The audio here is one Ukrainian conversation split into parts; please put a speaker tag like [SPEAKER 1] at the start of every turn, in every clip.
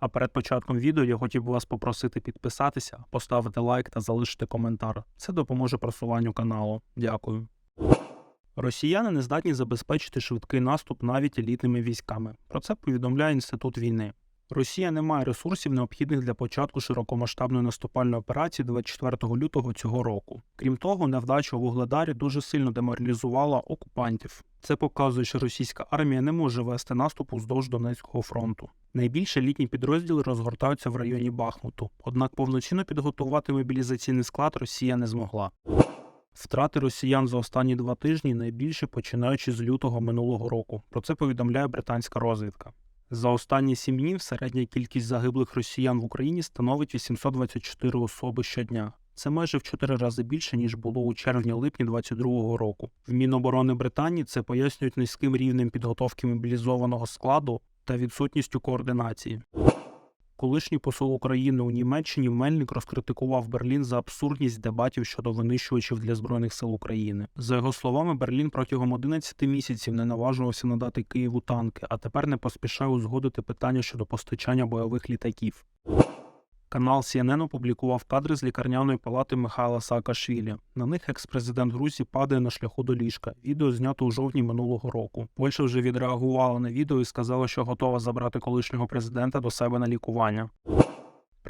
[SPEAKER 1] А перед початком відео я хотів би вас попросити підписатися, поставити лайк та залишити коментар. Це допоможе просуванню каналу. Дякую. Росіяни не здатні забезпечити швидкий наступ навіть елітними військами. Про це повідомляє інститут війни. Росія не має ресурсів, необхідних для початку широкомасштабної наступальної операції 24 лютого цього року. Крім того, невдача у Вугледарі дуже сильно деморалізувала окупантів. Це показує, що російська армія не може вести наступ уздовж Донецького фронту. Найбільше літні підрозділи розгортаються в районі Бахмуту, однак повноцінно підготувати мобілізаційний склад Росія не змогла. Втрати росіян за останні два тижні найбільше починаючи з лютого минулого року. Про це повідомляє британська розвідка. За останні сім днів середня кількість загиблих росіян в Україні становить 824 особи щодня. Це майже в 4 рази більше ніж було у червні-липні 2022 року. В Міноборони Британії це пояснюють низьким рівнем підготовки мобілізованого складу та відсутністю координації. Колишній посол України у Німеччині Мельник розкритикував Берлін за абсурдність дебатів щодо винищувачів для збройних сил України. За його словами, Берлін протягом 11 місяців не наважувався надати Києву танки, а тепер не поспішає узгодити питання щодо постачання бойових літаків. Канал CNN опублікував кадри з лікарняної палати Михайла Саакашвілі. На них екс-президент Грузії падає на шляху до ліжка. Відео знято у жовтні минулого року. Польща вже відреагувала на відео і сказала, що готова забрати колишнього президента до себе на лікування.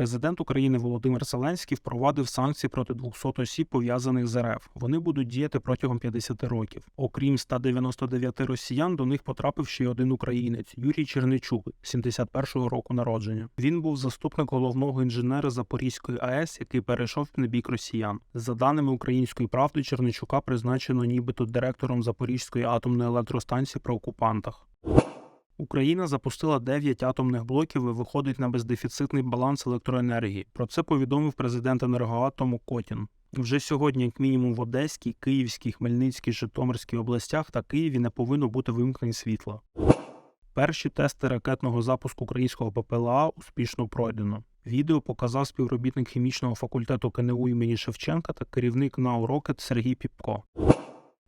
[SPEAKER 1] Президент України Володимир Зеленський впровадив санкції проти 200 осіб, пов'язаних з РФ. Вони будуть діяти протягом 50 років. Окрім 199 росіян, до них потрапив ще й один українець Юрій Черничук, 71-го року народження. Він був заступник головного інженера Запорізької АЕС, який перейшов на бік росіян. За даними української правди, Черничука призначено нібито директором Запорізької атомної електростанції при окупантах. Україна запустила 9 атомних блоків і виходить на бездефіцитний баланс електроенергії. Про це повідомив президент енергоатому Котін. Вже сьогодні, як мінімум, в Одеській, Київській, Хмельницькій, Житомирській областях та Києві не повинно бути вимкнень світла. Перші тести ракетного запуску українського ППЛА успішно пройдено. Відео показав співробітник хімічного факультету КНУ імені Шевченка та керівник НАУ «Рокет» Сергій Піпко.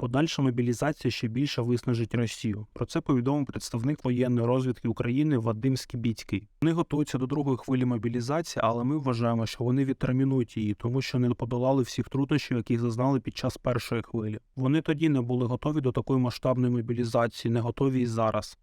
[SPEAKER 1] Подальша мобілізація ще більше виснажить Росію. Про це повідомив представник воєнної розвідки України Вадим Скібіцький. Вони готуються до другої хвилі мобілізації, але ми вважаємо, що вони відтермінують її, тому що не подолали всіх труднощів, які зазнали під час першої хвилі. Вони тоді не були готові до такої масштабної мобілізації, не готові і зараз.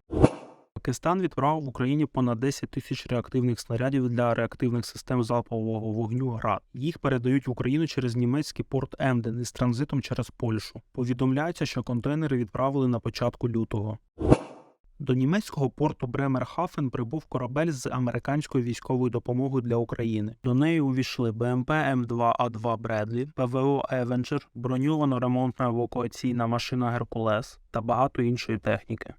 [SPEAKER 1] Пакистан відправив в Україні понад 10 тисяч реактивних снарядів для реактивних систем залпового вогню ГРАД. Їх передають в Україну через німецький порт Емден із транзитом через Польщу. Повідомляється, що контейнери відправили на початку лютого. До німецького порту Бремерхафен прибув корабель з американською військовою допомогою для України. До неї увійшли БМП М2А2 Бредлі, ПВО Евенджер, броньовано ремонтна евакуаційна машина Геркулес та багато іншої техніки.